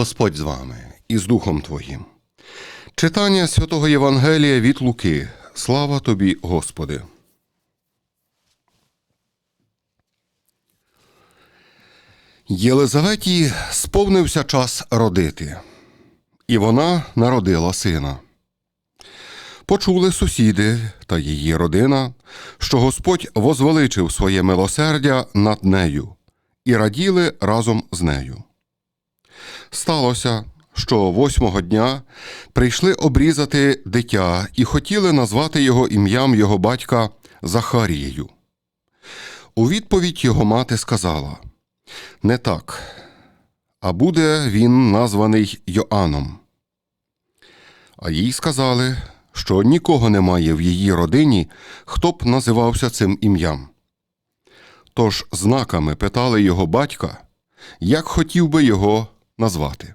Господь з вами і з Духом Твоїм. Читання святого Євангелія від Луки. Слава тобі, Господи. Єлизаветі сповнився час родити, і вона народила сина. Почули сусіди та її родина, що Господь возвеличив своє милосердя над нею, і раділи разом з нею. Сталося, що восьмого дня прийшли обрізати дитя і хотіли назвати його ім'ям його батька Захарією. У відповідь його мати сказала: Не так, а буде він названий Йоанном. А їй сказали, що нікого немає в її родині, хто б називався цим ім'ям. Тож знаками питали його батька, як хотів би його назвати.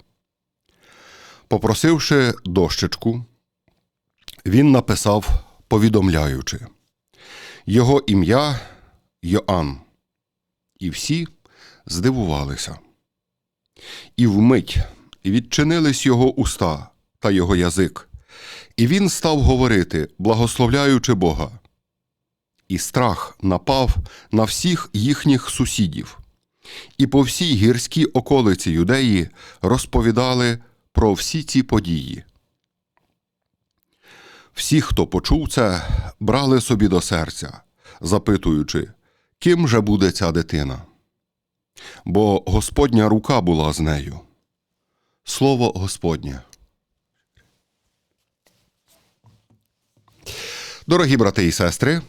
Попросивши дощечку, він написав, повідомляючи Його ім'я Йоанн. І всі здивувалися. І вмить відчинились його уста та його язик, і він став говорити, благословляючи Бога. І страх напав на всіх їхніх сусідів, і по всій гірській околиці юдеї розповідали про всі ці події. Всі, хто почув це, брали собі до серця, запитуючи, ким же буде ця дитина. Бо Господня рука була з нею. Слово Господнє. Дорогі брати і сестри,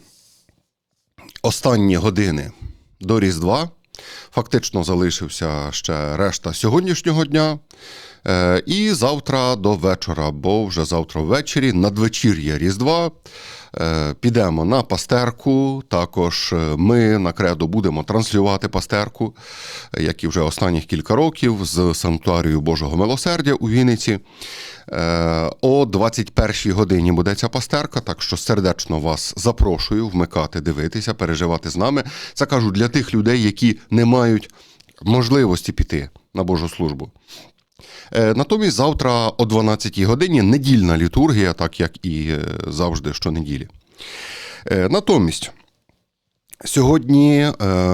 останні години до Різдва фактично залишився ще решта сьогоднішнього дня. Е, І завтра до вечора, бо вже завтра ввечері, надвечір'я Різдва. е, Підемо на пастерку. Також е, ми на кредо будемо транслювати пастерку, як і вже останніх кілька років, з санктуарію Божого милосердя у Вінниці. О 21-й годині буде ця пастерка, так що сердечно вас запрошую вмикати, дивитися, переживати з нами. Це кажу для тих людей, які не мають можливості піти на Божу службу. Е, Натомість завтра о 12-й годині недільна літургія, так як і е, завжди щонеділі. Е, Натомість. Сьогодні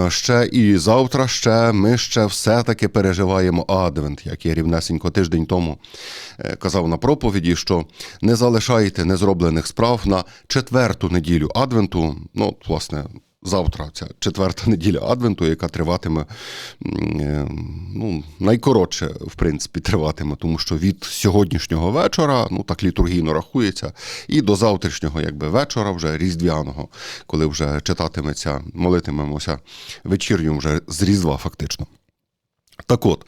ще і завтра ще ми ще все-таки переживаємо Адвент, як я рівнесенько тиждень тому казав на проповіді, що не залишайте незроблених справ на четверту неділю Адвенту. Ну, власне, завтра ця четверта неділя Адвенту, яка триватиме е, ну, найкоротше, в принципі, триватиме, тому що від сьогоднішнього вечора, ну так літургійно рахується, і до завтрашнього якби вечора, вже різдвяного, коли вже читатиметься, молитимемося вечірню вже з Різдва, фактично. Так от,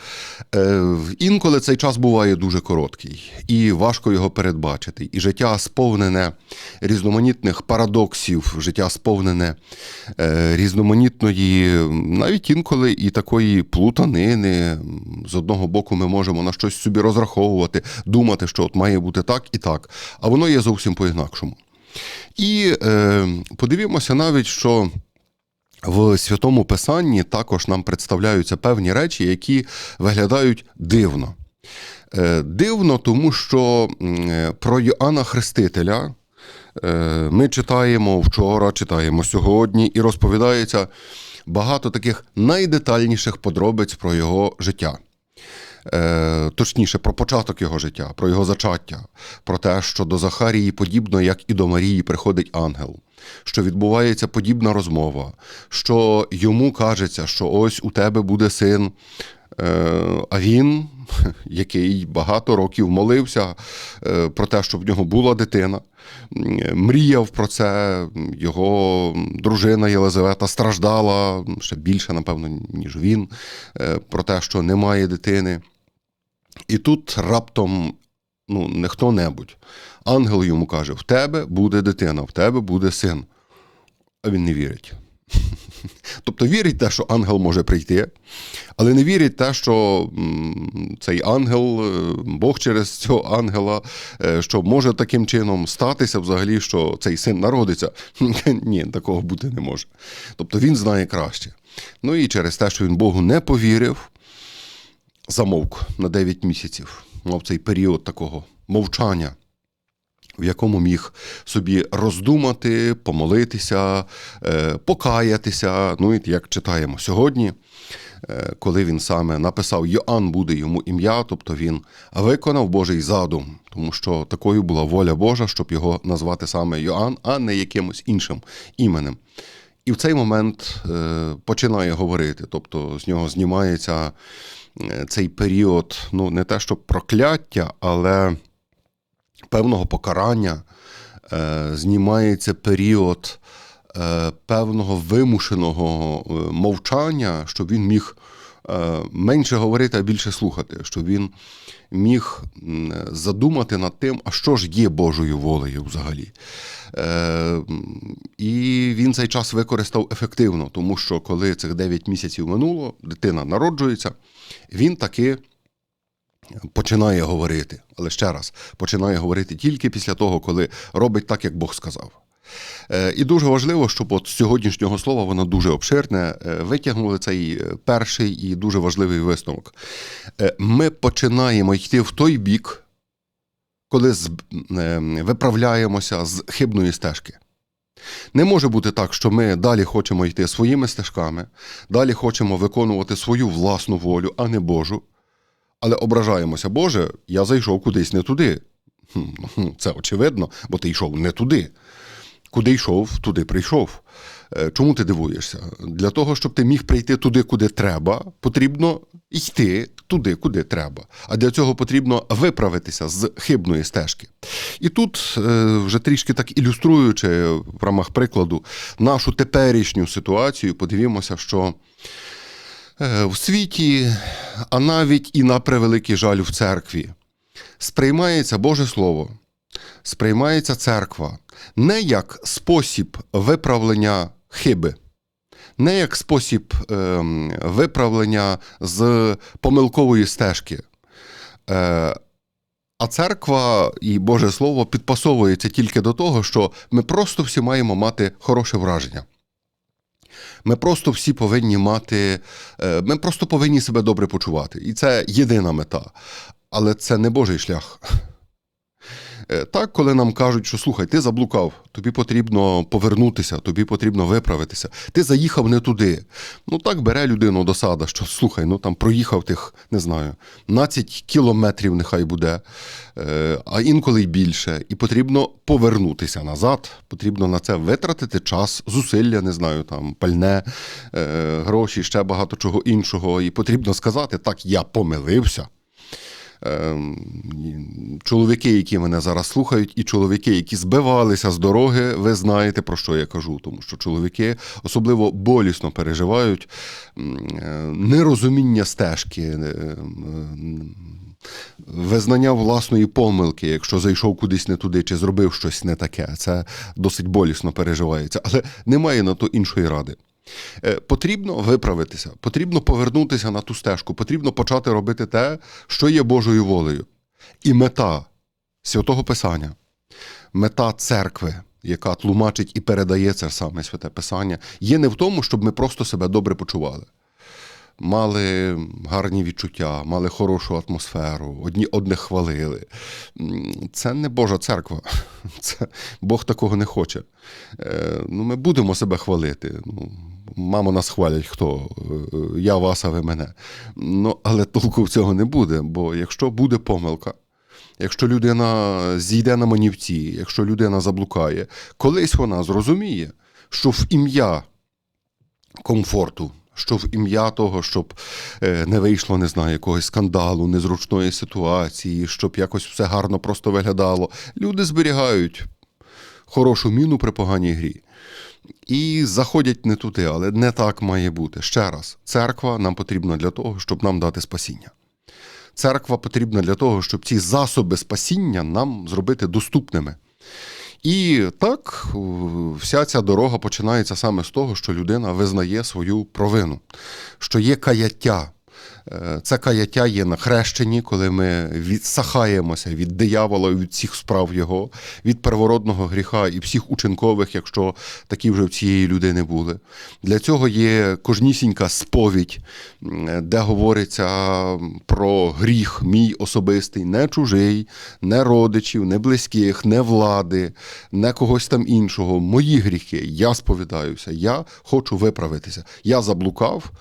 е, інколи цей час буває дуже короткий, і важко його передбачити. І життя сповнене різноманітних парадоксів, життя сповнене е, різноманітної, навіть інколи і такої плутанини. З одного боку, ми можемо на щось собі розраховувати, думати, що от має бути так і так, а воно є зовсім по-інакшому. І е, подивімося навіть, що. В святому писанні також нам представляються певні речі, які виглядають дивно. Е, Дивно, тому що е, про Йоанна Хрестителя е, ми читаємо вчора, читаємо сьогодні, і розповідається багато таких найдетальніших подробиць про його життя. Точніше, про початок його життя, про його зачаття, про те, що до Захарії, подібно як і до Марії, приходить ангел, що відбувається подібна розмова, що йому кажеться, що ось у тебе буде син. Е, А він, який багато років молився е, про те, щоб в нього була дитина, мріяв про це, його дружина Єлизавета страждала ще більше, напевно, ніж він, е, про те, що немає дитини. І тут раптом, ну, не хто-небудь, ангел йому каже: в тебе буде дитина, в тебе буде син. А він не вірить. Тобто вірить те, що ангел може прийти, але не вірить те, що цей ангел, е, Бог через цього ангела, е, що може таким чином статися взагалі, що цей син народиться. Ні, такого бути не може. Тобто він знає краще. Ну і через те, що він Богу не повірив, замовк на 9 місяців. Мав цей період такого мовчання, в якому міг собі роздумати, помолитися, е, покаятися. Ну і як читаємо сьогодні, е, коли він саме написав Йоанн буде йому ім'я, тобто він виконав Божий задум, тому що такою була воля Божа, щоб його назвати саме Йоанн, а не якимось іншим іменем. І в цей момент е, починає говорити, тобто з нього знімається е, цей період, ну не те, що прокляття, але певного покарання, е, знімається період певного вимушеного мовчання, щоб він міг менше говорити, а більше слухати, щоб він міг задумати над тим, а що ж є Божою волею взагалі. Е, І він цей час використав ефективно, тому що коли цих 9 місяців минуло, дитина народжується, він таки починає говорити. Але ще раз, починає говорити тільки після того, коли робить так, як Бог сказав. Е, І дуже важливо, щоб от сьогоднішнього слова воно дуже обширне. Витягнули цей е, перший і дуже важливий висновок. Е, Ми починаємо йти в той бік, коли виправляємося з хибної стежки. Не може бути так, що ми далі хочемо йти своїми стежками, далі хочемо виконувати свою власну волю, а не Божу. Але ображаємося, Боже, я зайшов кудись не туди. Це очевидно, бо ти йшов не туди. Куди йшов, туди прийшов. Е, Чому ти дивуєшся? Для того, щоб ти міг прийти туди, куди треба, потрібно йти туди, куди треба. А для цього потрібно виправитися з хибної стежки. І тут, е, вже трішки так ілюструючи в рамах прикладу нашу теперішню ситуацію, подивімося, що е, в світі, а навіть і на превеликий жаль в церкві, сприймається Боже Слово, сприймається церква не як спосіб виправлення хиби, не як спосіб ем, виправлення з помилкової стежки. Е, а церква і Боже Слово підпасовується тільки до того, що ми просто всі маємо мати хороше враження. Ми просто всі повинні мати, е, ми просто повинні себе добре почувати. І це єдина мета. Але це не Божий шлях. Е, Так, коли нам кажуть, що слухай, ти заблукав, тобі потрібно повернутися, тобі потрібно виправитися. Ти заїхав не туди. Ну так бере людину досада, що слухай, ну там проїхав тих, не знаю, 12 кілометрів, нехай буде, е, а інколи й більше. І потрібно повернутися назад. Потрібно на це витратити час, зусилля, не знаю, там пальне, е, гроші, ще багато чого іншого. І потрібно сказати, так, я помилився. Ем, Чоловіки, які мене зараз слухають, і чоловіки, які збивалися з дороги, ви знаєте, про що я кажу. Тому що чоловіки особливо болісно переживають е, нерозуміння стежки, е, визнання власної помилки, якщо зайшов кудись не туди чи зробив щось не таке. Це досить болісно переживається, але немає на то іншої ради. Е, Потрібно виправитися, потрібно повернутися на ту стежку, потрібно почати робити те, що є Божою волею. І мета святого Писання, мета церкви, яка тлумачить і передає це саме святе Писання, є не в тому, щоб ми просто себе добре почували. Мали гарні відчуття, мали хорошу атмосферу, одні одних хвалили. Це не Божа церква. Це Бог такого не хоче. Е, Ну, ми будемо себе хвалити. Ну, мамо, нас хвалять хто? Е, Я вас, а ви мене. Ну, але толку в цього не буде, бо якщо буде помилка, якщо людина зійде на манівці, якщо людина заблукає, колись вона зрозуміє, що в ім'я комфорту, що в ім'я того, щоб е, не вийшло, не знаю, якогось скандалу, незручної ситуації, щоб якось все гарно просто виглядало. Люди зберігають хорошу міну при поганій грі. І заходять не туди, але не так має бути. Ще раз, церква нам потрібна для того, щоб нам дати спасіння. Церква потрібна для того, щоб ці засоби спасіння нам зробити доступними. І так, вся ця дорога починається саме з того, що людина визнає свою провину, що є каяття. Е, Це каяття є на хрещенні, коли ми відсахаємося від диявола від всіх справ його, від первородного гріха і всіх учинкових, якщо такі вже в цієї людини були. Для цього є кожнісінька сповідь, де говориться про гріх мій особистий, не чужий, не родичів, не близьких, не влади, не когось там іншого. Мої гріхи, я сповідаюся, я хочу виправитися. Я заблукав.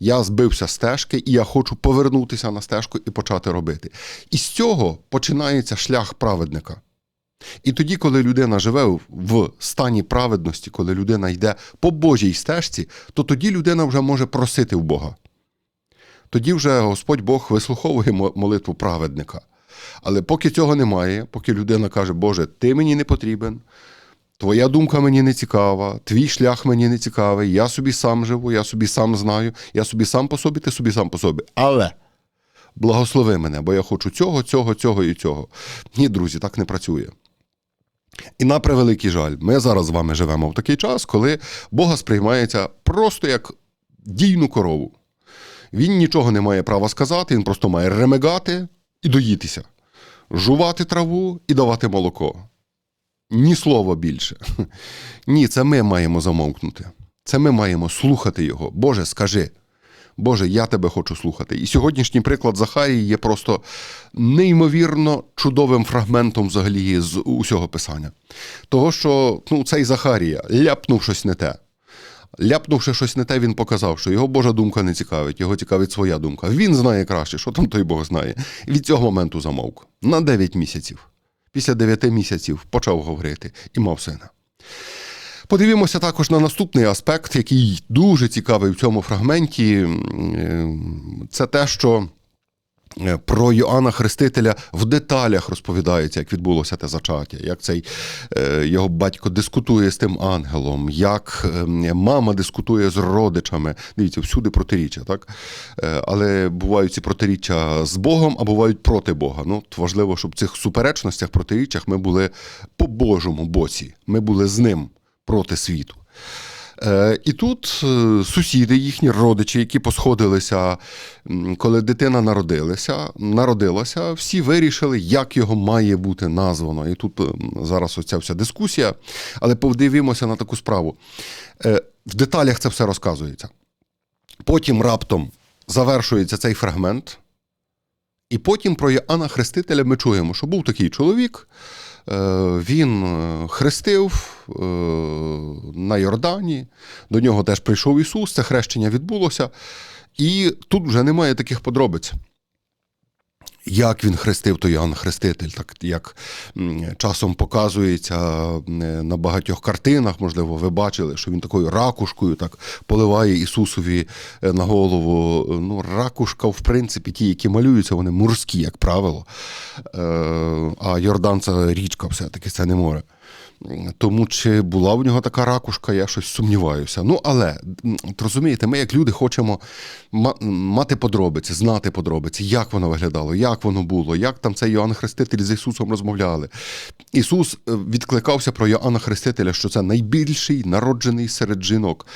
Я збився з стежки, і я хочу повернутися на стежку і почати робити. І з цього починається шлях праведника. І тоді, коли людина живе в- стані праведності, коли людина йде по Божій стежці, то тоді людина вже може просити в Бога. Тоді вже Господь Бог вислуховує молитву праведника. Але поки цього немає, поки людина каже, Боже, ти мені не потрібен, Твоя думка мені не цікава, твій шлях мені не цікавий, я собі сам живу, я собі сам знаю, я собі сам по собі, ти собі сам по собі. Але благослови мене, бо я хочу цього, цього, цього і цього. Ні, друзі, так не працює. І на превеликий жаль, ми зараз з вами живемо в такий час, коли Бога сприймається просто як дійну корову. Він нічого не має права сказати, він просто має ремегати і доїтися, жувати траву і давати молоко. Ні слова більше. Ні, це ми маємо замовкнути. Це ми маємо слухати його. Боже, скажи. Боже, я тебе хочу слухати. І сьогоднішній приклад Захарії є просто неймовірно чудовим фрагментом взагалі з усього писання. Того, що ну, цей Захарія ляпнув щось не те. Ляпнувши щось не те, він показав, що його Божа думка не цікавить, його цікавить своя думка. Він знає краще, що там той Бог знає. Від цього моменту замовк на 9 місяців. Після 9 місяців почав говорити і мав сина. Подивімося також на наступний аспект, який дуже цікавий в цьому фрагменті. Це те, що е, про Йоанна Хрестителя в деталях розповідається, як відбулося те зачаття, як цей е, його батько дискутує з тим ангелом, як е, мама дискутує з родичами. Дивіться, всюди протиріччя, так? Е, Але бувають ці протиріччя з Богом, а бувають проти Бога. Ну, важливо, щоб в цих суперечностях, протиріччях ми були по Божому боці, ми були з ним проти світу. Е, І тут е, сусіди, їхні родичі, які посходилися, коли дитина народилася, народилася, всі вирішили, як його має бути названо. І тут зараз оця вся дискусія. Але подивімося на таку справу. Е, В деталях це все розказується. Потім раптом завершується цей фрагмент. І потім про Іоанна Хрестителя ми чуємо, що був такий чоловік, він е, хрестив е, на Йордані, до нього теж прийшов Ісус, це хрещення відбулося. І тут вже немає таких подробиць. Як він хрестив, то Іоанн Хреститель, так як часом показується на багатьох картинах, можливо, ви бачили, що він такою ракушкою так поливає Ісусові е, на голову. Ну, ракушка, в принципі, ті, які малюються, вони морські, як правило. Е, А Йордан це річка, все-таки це не море. Тому чи була в нього така ракушка, я щось сумніваюся. Ну, але розумієте, ми, як люди, хочемо мати подробиці, знати подробиці, як воно виглядало, як воно було, як там цей Йоанн Хреститель з Ісусом розмовляли. Ісус е, відкликався про Йоанна Хрестителя, що це найбільший народжений серед жінок.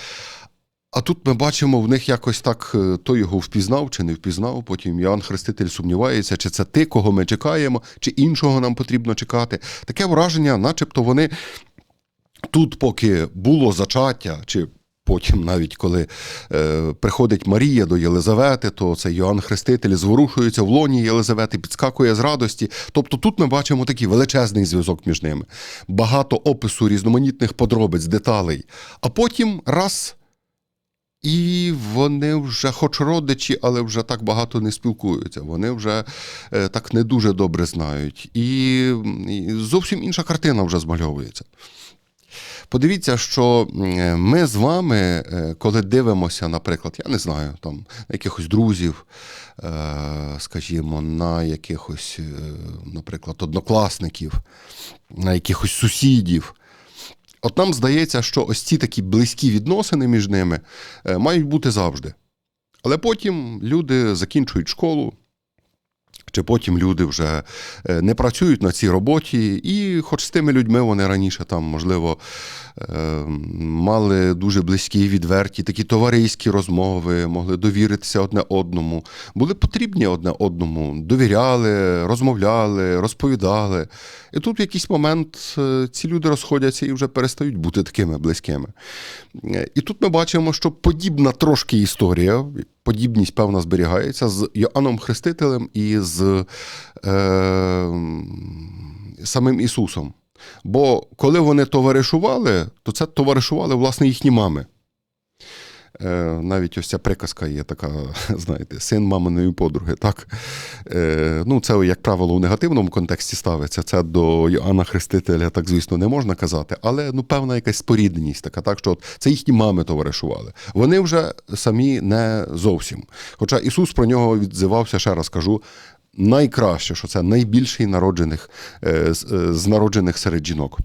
А тут ми бачимо в них якось так, е, то його впізнав чи не впізнав. Потім Іоанн Хреститель сумнівається, чи це ти, кого ми чекаємо, чи іншого нам потрібно чекати. Таке враження, начебто вони тут, поки було зачаття, чи потім, навіть коли е, приходить Марія до Єлизавети, то це Йоанн Хреститель зворушується в лоні Єлизавети, підскакує з радості. Тобто тут ми бачимо такий величезний зв'язок між ними, багато опису різноманітних подробиць, деталей. А потім раз. І вони вже, хоч родичі, але вже так багато не спілкуються. Вони вже е, так не дуже добре знають. І, зовсім інша картина вже змальовується. Подивіться, що ми з вами, е, коли дивимося, наприклад, я не знаю, там на якихось друзів, е, скажімо, на якихось, е, наприклад, однокласників, на якихось сусідів. От нам здається, що ось ці такі близькі відносини між ними е, мають бути завжди. Але потім люди закінчують школу, чи потім люди вже е, не працюють на цій роботі, і хоч з тими людьми вони раніше там, можливо, е, мали дуже близькі, відверті, такі товариські розмови, могли довіритися одне одному, були потрібні одне одному, довіряли, розмовляли, розповідали. І тут в якийсь момент е, ці люди розходяться і вже перестають бути такими близькими. І тут ми бачимо, що подібна трошки історія, подібність певна зберігається з Йоанном Хрестителем і е, самим Ісусом. Бо коли вони товаришували, то це товаришували власне їхні мами. Е, навіть ось ця приказка є така, знаєте, син маминої подруги. Так? Е, ну, це, як правило, у негативному контексті ставиться. Це до Йоанна Хрестителя, так звісно, не можна казати, але ну, певна якась спорідненість така, так що от, це їхні мами товаришували. Вони вже самі не зовсім. Хоча Ісус про нього відзивався, ще раз кажу, найкраще, що це найбільший народжених, е, з, е, народжених серед жінок.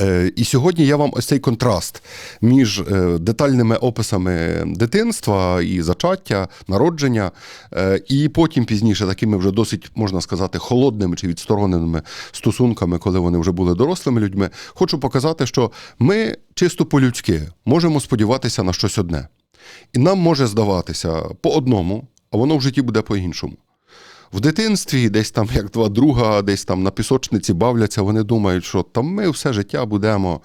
Е, І сьогодні я вам ось цей контраст між детальними описами дитинства і зачаття, народження, і потім пізніше такими вже досить, можна сказати, холодними чи відстороненими стосунками, коли вони вже були дорослими людьми, хочу показати, що ми чисто по-людськи можемо сподіватися на щось одне. І нам може здаватися по одному, а воно в житті буде по-іншому. В дитинстві, десь там як два друга, десь там на пісочниці бавляться, вони думають, що там ми все життя будемо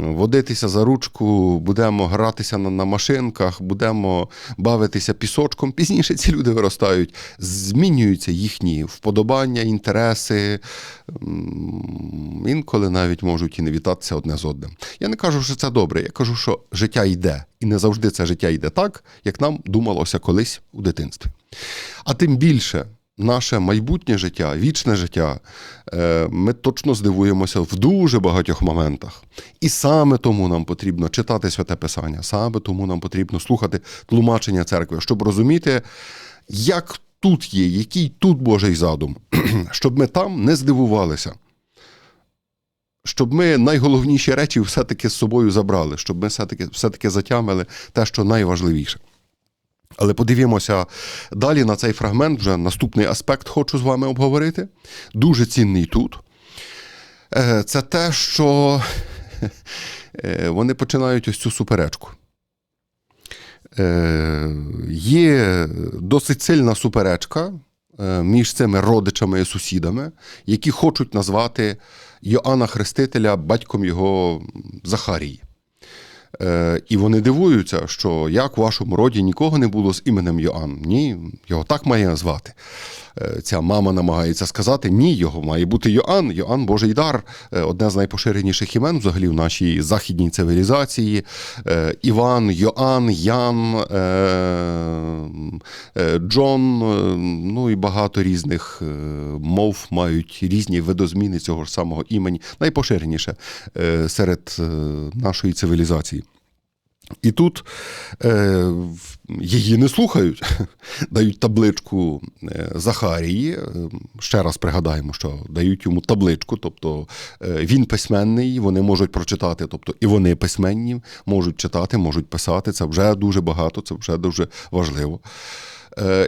водитися за ручку, будемо гратися на, на машинках, будемо бавитися пісочком. Пізніше ці люди виростають, змінюються їхні вподобання, інтереси, інколи навіть можуть і не вітатися одне з одним. Я не кажу, що це добре, я кажу, що життя йде. І не завжди це життя йде так, як нам думалося колись у дитинстві. А тим більше наше майбутнє життя, вічне життя, е, ми точно здивуємося в дуже багатьох моментах. І саме тому нам потрібно читати святе Писання, саме тому нам потрібно слухати тлумачення церкви, щоб розуміти, як тут є, який тут Божий задум, щоб ми там не здивувалися. Щоб ми найголовніші речі все-таки з собою забрали, щоб ми все-таки все-таки затямили те, що найважливіше. Але подивімося далі на цей фрагмент. Вже наступний аспект хочу з вами обговорити. Дуже цінний тут. Е, Це те, що е, вони починають ось цю суперечку. Е, Є досить сильна суперечка між цими родичами і сусідами, які хочуть назвати Йоанна Хрестителя батьком його Захарії. Е, і вони дивуються, що як в вашому роді нікого не було з іменем Йоанн. Ні, його так має звати. Е, ця мама намагається сказати: ні, його має бути Йоанн. Йоанн Божий дар, е, одне з найпоширеніших імен взагалі в нашій західній цивілізації. Е, Іван, Йоанн, Ян, е, е, Джон, е, ну і багато різних е, мов мають різні видозміни цього ж самого імені, найпоширеніше е, серед е, нашої цивілізації. І тут е, її не слухають, дають табличку е, Захарії. Е, Ще раз пригадаємо, що дають йому табличку, тобто е, він письменний, вони можуть прочитати, тобто і вони письменні, можуть читати, можуть писати. Це вже дуже багато, це вже дуже важливо.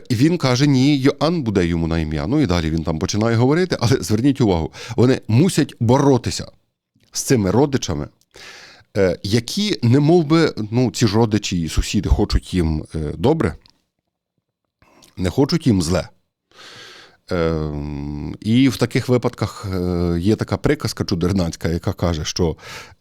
І він каже: ні, Йоанн буде йому на ім'я. Ну і далі він там починає говорити, але зверніть увагу, вони мусять боротися з цими родичами, які, не мов би, ну, ці ж родичі і сусіди хочуть їм е, добре, не хочуть їм зле. Е, І в таких випадках е, є така приказка чудернацька, яка каже, що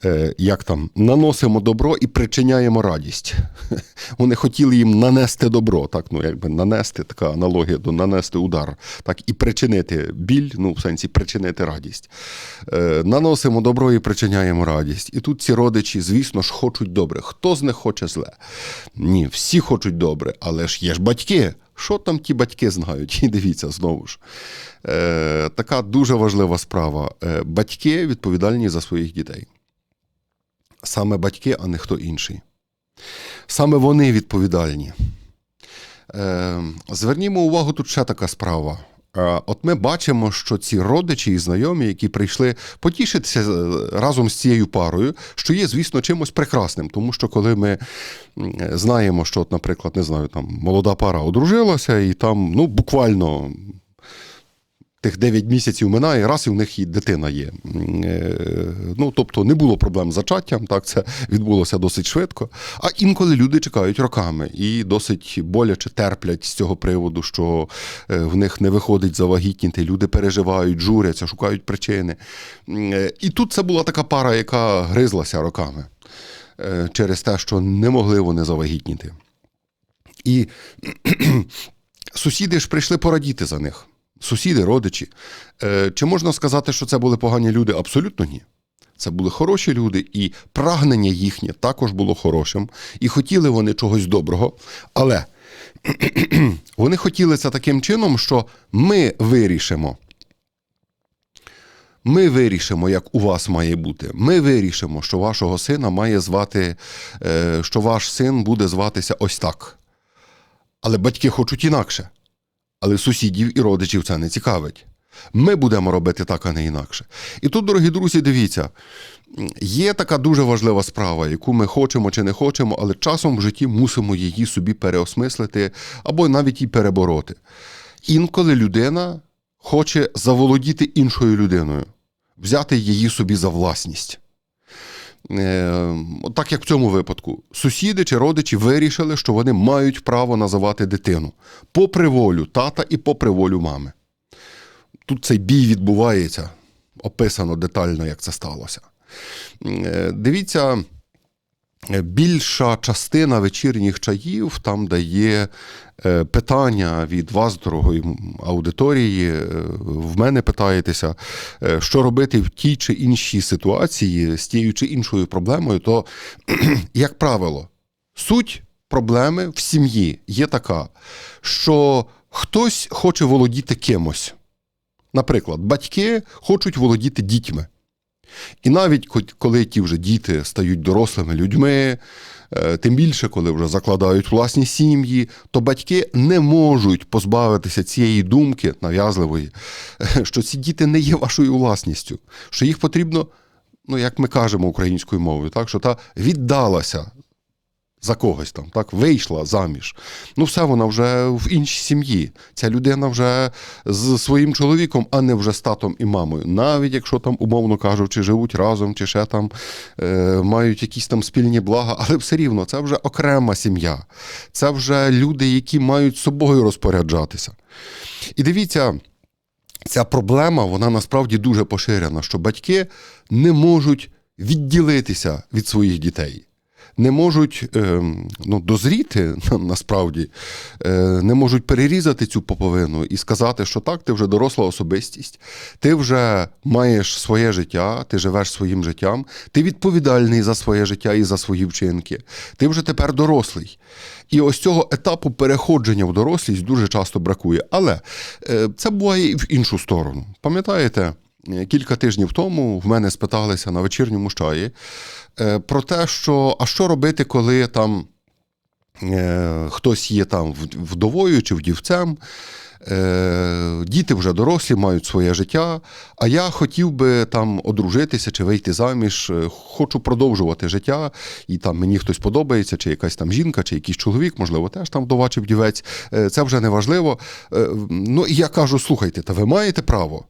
е, як там наносимо добро і причиняємо радість. Вони хотіли їм нанести добро, так, ну якби нанести така аналогія до нанести удар, так і причинити біль, ну в сенсі причинити радість. Е, Наносимо добро і причиняємо радість. І тут ці родичі, звісно ж, хочуть добре. Хто з них хоче зле? Ні, всі хочуть добре, але ж є ж батьки. Що там ті батьки знають? І дивіться знову ж. Е, така дуже важлива справа. Е, батьки відповідальні за своїх дітей. Саме батьки, а не хто інший. Саме вони відповідальні. Е, звернімо увагу, тут ще така справа. Е, От ми бачимо, що ці родичі і знайомі, які прийшли потішитися е, разом з цією парою, що є, звісно, чимось прекрасним. Тому що коли ми знаємо, що, от, наприклад, не знаю, там молода пара одружилася, і там ну, буквально тих 9 місяців минає, раз і в них і дитина є. Е, Ну, тобто не було проблем з зачаттям, так, це відбулося досить швидко. А інколи люди чекають роками і досить боляче терплять з цього приводу, що е, в них не виходить завагітніти, люди переживають, журяться, шукають причини. Е, І тут це була така пара, яка гризлася роками через те, що не могли вони завагітніти. І сусіди ж прийшли порадіти за них. Сусіди, родичі. Е, Чи можна сказати, що це були погані люди? Абсолютно ні. Це були хороші люди, і прагнення їхнє також було хорошим, і хотіли вони чогось доброго. Але вони хотіли це таким чином, що ми вирішимо. Ми вирішимо, як у вас має бути. Ми вирішимо, що вашого сина має звати, е, що ваш син буде зватися ось так. Але батьки хочуть інакше. Але сусідів і родичів це не цікавить. Ми будемо робити так, а не інакше. І тут, дорогі друзі, дивіться, є така дуже важлива справа, яку ми хочемо чи не хочемо, але часом в житті мусимо її собі переосмислити або навіть і перебороти. Інколи людина хоче заволодіти іншою людиною, взяти її собі за власність. Е, от так як в цьому випадку, сусіди чи родичі вирішили, що вони мають право називати дитину попри волю тата і попри волю мами. Тут цей бій відбувається, описано детально, як це сталося. Е, Дивіться, більша частина вечірніх чаїв, там де є е, питання від вас, дорогої аудиторії, е, в мене питаєтеся, е, що робити в тій чи іншій ситуації з тією чи іншою проблемою, то, як правило, суть проблеми в сім'ї є така, що хтось хоче володіти кимось. Наприклад, батьки хочуть володіти дітьми. І навіть ко- коли ті вже діти стають дорослими людьми, е, тим більше, коли вже закладають власні сім'ї, то батьки не можуть позбавитися цієї думки нав'язливої, е, що ці діти не є вашою власністю, що їх потрібно, ну як ми кажемо українською мовою, так, що та віддалася за когось там, так, вийшла заміж. Ну, все, вона вже в іншій сім'ї. Ця людина вже з своїм чоловіком, а не вже з татом і мамою. Навіть якщо там, умовно кажучи, живуть разом, чи ще там е, мають якісь там спільні блага, але все рівно це вже окрема сім'я. Це вже люди, які мають собою розпоряджатися. І дивіться. Ця проблема, вона насправді дуже поширена, що батьки не можуть відділитися від своїх дітей не можуть е, ну, дозріти на- насправді, е, не можуть перерізати цю поповину і сказати, що так, ти вже доросла особистість, ти вже маєш своє життя, ти живеш своїм життям, ти відповідальний за своє життя і за свої вчинки. Ти вже тепер дорослий. І ось цього етапу переходження в дорослість дуже часто бракує. Але е, це буває і в іншу сторону. Пам'ятаєте? Кілька тижнів тому в мене спиталися на вечірньому чаї про те, що а що робити, коли там е, хтось є там вдовою чи вдівцем. Е, діти вже дорослі, мають своє життя, а я хотів би там одружитися чи вийти заміж, е, хочу продовжувати життя, і там мені хтось подобається, чи якась там жінка, чи якийсь чоловік, можливо, теж там вдова чи вдівець. Е, це вже не важливо. Е, ну і я кажу: слухайте, та ви маєте право.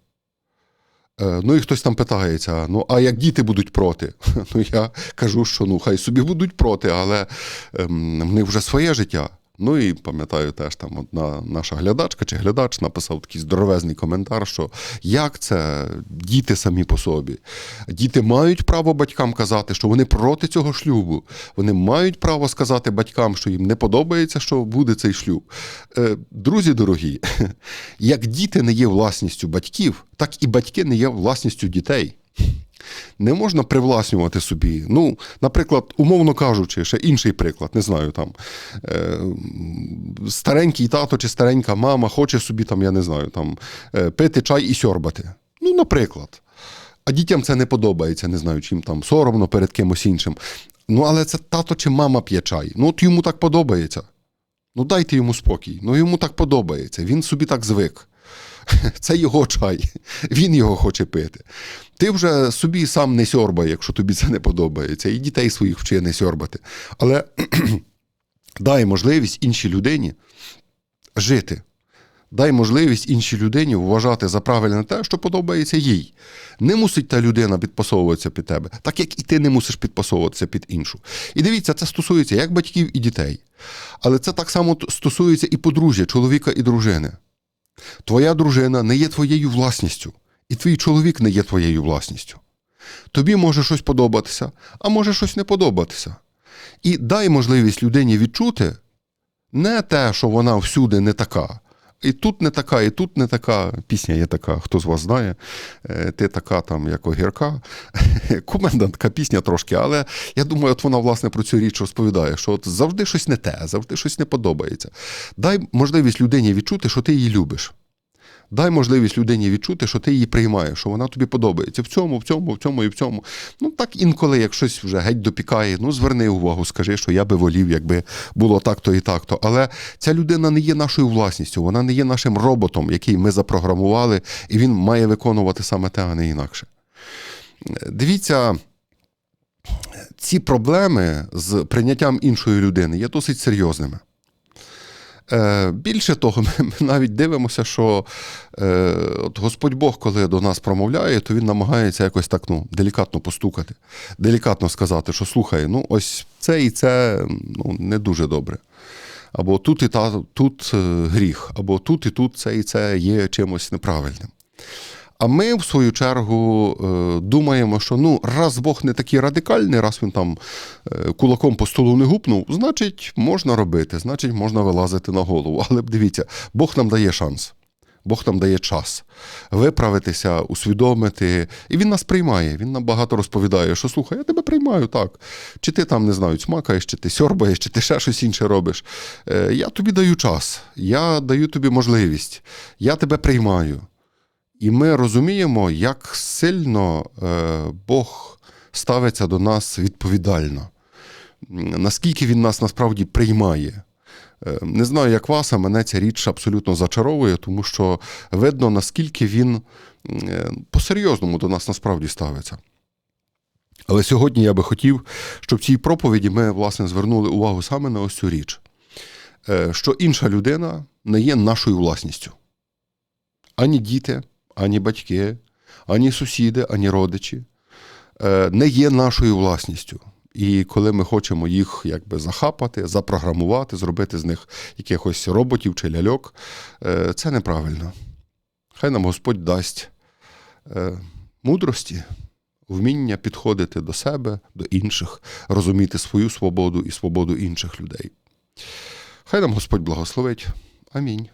Е, Ну і хтось там питається: ну а як діти будуть проти? Ну я кажу, що ну хай собі будуть проти, але ем, в них вже своє життя. Ну і пам'ятаю, теж там одна наша глядачка чи глядач написав такий здоровезний коментар, що як це діти самі по собі. Діти мають право батькам казати, що вони проти цього шлюбу. Вони мають право сказати батькам, що їм не подобається, що буде цей шлюб. Е, Друзі дорогі, як діти не є власністю батьків, так і батьки не є власністю дітей. Не можна привласнювати собі. Ну, наприклад, умовно кажучи, ще інший приклад, не знаю, там е, старенький тато чи старенька мама хоче собі там, я не знаю, там е, пити чай і сьорбати. Ну, наприклад. А дітям це не подобається, не знаю, чим там соромно перед кимось іншим. Ну, але це тато чи мама п'є чай. Ну, от йому так подобається. Ну, дайте йому спокій. Ну, йому так подобається. Він собі так звик. Це його чай, він його хоче пити. Ти вже собі сам не сьорбай, якщо тобі це не подобається, і дітей своїх вчи не сьорбати. Але дай можливість іншій людині жити. Дай можливість іншій людині вважати за правильне те, що подобається їй. Не мусить та людина підпасовуватися під тебе, так як і ти не мусиш підпасовуватися під іншу. І дивіться, це стосується як батьків і дітей. Але це так само стосується і подружжя, чоловіка і дружини. Твоя дружина не є твоєю власністю, і твій чоловік не є твоєю власністю. Тобі може щось подобатися, а може щось не подобатися. І дай можливість людині відчути не те, що вона всюди не така. І тут не така, і тут не така. Пісня є така, хто з вас знає, Е, ти така там, як огірка. Комендантка пісня трошки, але я думаю, от вона власне про цю річ розповідає, що от завжди щось не те, завжди щось не подобається. Дай можливість людині відчути, що ти її любиш. Дай можливість людині відчути, що ти її приймаєш, що вона тобі подобається в цьому, в цьому, в цьому і в цьому. Ну так інколи, як щось вже геть допікає, ну зверни увагу, скажи, що я би волів, якби було так-то і так-то. Але ця людина не є нашою власністю, вона не є нашим роботом, який ми запрограмували, і він має виконувати саме те, а не інакше. Дивіться, ці проблеми з прийняттям іншої людини є досить серйозними. Е, Більше того, ми, навіть дивимося, що е, от Господь Бог, коли до нас промовляє, то він намагається якось так ну, делікатно постукати, делікатно сказати, що слухай, ну ось це і це ну, не дуже добре. Або тут і та, тут е, гріх, або тут і тут це і це є чимось неправильним. А ми, в свою чергу, е, думаємо, що ну, раз Бог не такий радикальний, раз він там е, кулаком по столу не гупнув, значить, можна робити, значить, можна вилазити на голову. Але дивіться, Бог нам дає шанс. Бог нам дає час виправитися, усвідомити. І він нас приймає. Він нам багато розповідає, що слухай, я тебе приймаю так. Чи ти там не знаю, цмакаєш, чи ти сьорбаєш, чи ти ще щось інше робиш. Е, Я тобі даю час, я даю тобі можливість, я тебе приймаю. І ми розуміємо, як сильно е, Бог ставиться до нас відповідально, наскільки він нас насправді приймає. Е, Не знаю, як вас, а мене ця річ абсолютно зачаровує, тому що видно, наскільки він е, по-серйозному до нас насправді ставиться. Але сьогодні я би хотів, щоб в цій проповіді ми, власне, звернули увагу саме на ось цю річ, що інша людина не є нашою власністю. Ані діти, ані батьки, ані сусіди, ані родичі е, не є нашою власністю. І коли ми хочемо їх якби захапати, запрограмувати, зробити з них якихось роботів чи ляльок, е, це неправильно. Хай нам Господь дасть е, мудрості, вміння підходити до себе, до інших, розуміти свою свободу і свободу інших людей. Хай нам Господь благословить. Амінь.